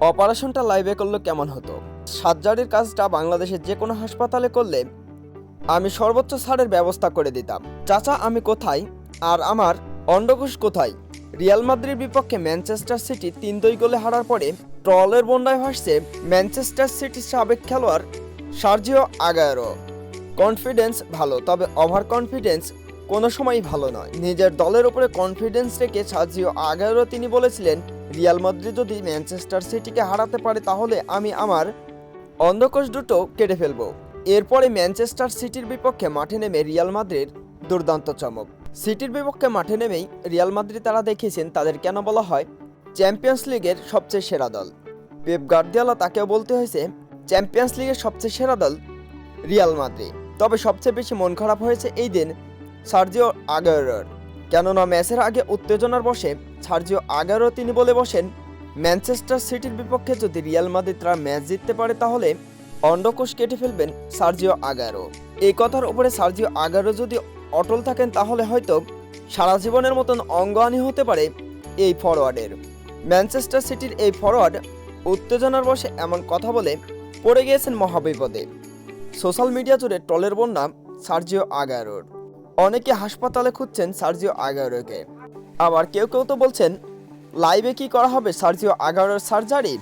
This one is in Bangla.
অপারেশনটা লাইভে করলে কেমন হতো? সার্জারির কাজটা বাংলাদেশের যে কোনো হাসপাতালে করলে আমি সর্বোচ্চ ছাড়ের ব্যবস্থা করে দিতাম। চাচা, আমি কোথায়? আর আমার অন্ডকোষ কোথায়? রিয়াল মাদ্রির বিপক্ষে ম্যানচেস্টার সিটি তিন দুই গোলে হারার পরে ট্রলের বন্যায় ভাসছে ম্যানচেস্টার সিটির সাবেক খেলোয়াড় সার্জিও আগায়েরো। কনফিডেন্স ভালো, তবে ওভার কনফিডেন্স কোনো সময়ই ভালো নয়। নিজের দলের উপরে কনফিডেন্স রেখে সার্জিও আগায়েরো তিনি বলেছিলেন রিয়াল মাদ্রিদ যদি ম্যানচেস্টার সিটিকে হারাতে পারে, তাহলে আমি আমার অন্ধকোষ দুটো কেটে ফেলব। এরপরে ম্যানচেস্টার সিটির বিপক্ষে মাঠে নেমে রিয়াল মাদ্রিদ দুর্দান্ত চমক। সিটির বিপক্ষে মাঠে নেমেই রিয়াল মাদ্রিদ তারা দেখিয়েছেন তাদের কেন বলা হয় চ্যাম্পিয়ন্স লিগের সবচেয়ে সেরা দল। পেপ গার্দিয়ালা তাকেও বলতে হয়েছে, চ্যাম্পিয়ন্স লিগের সবচেয়ে সেরা দল রিয়াল মাদ্রিদ। তবে সবচেয়ে বেশি মন খারাপ হয়েছে এই দিন সার্জিও আগারোর কেননা ম্যাচের আগে উত্তেজনার বসে সার্জিও আগারো তিনি বলে বসেন, ম্যানচেস্টার সিটির বিপক্ষে যদি রিয়াল মাদ্রিদ ম্যাচ জিততে পারে তাহলে অন্ডকোষ কেটে ফেলবেন সার্জিও আগারো। এই কথার উপরে সার্জিও আগারো যদি অটল থাকেন তাহলে হয়তো সারা জীবনের মতন অঙ্গহানি হতে পারে এই ফরোয়ার্ডের। ম্যানচেস্টার সিটির এই ফরওয়ার্ড উত্তেজনার বসে এমন কথা বলে পড়ে গিয়েছেন মহাবিপদে। সোশ্যাল মিডিয়া জুড়ে টলের বন্যা সার্জিও আগারোর। অনেকে হাসপাতালে খুঁজছেন সার্জিও আগারোকে। আবার কেউ কেউ তো বলছেন, লাইভে কি করা হবে সার্জিও আগারোর সার্জারি?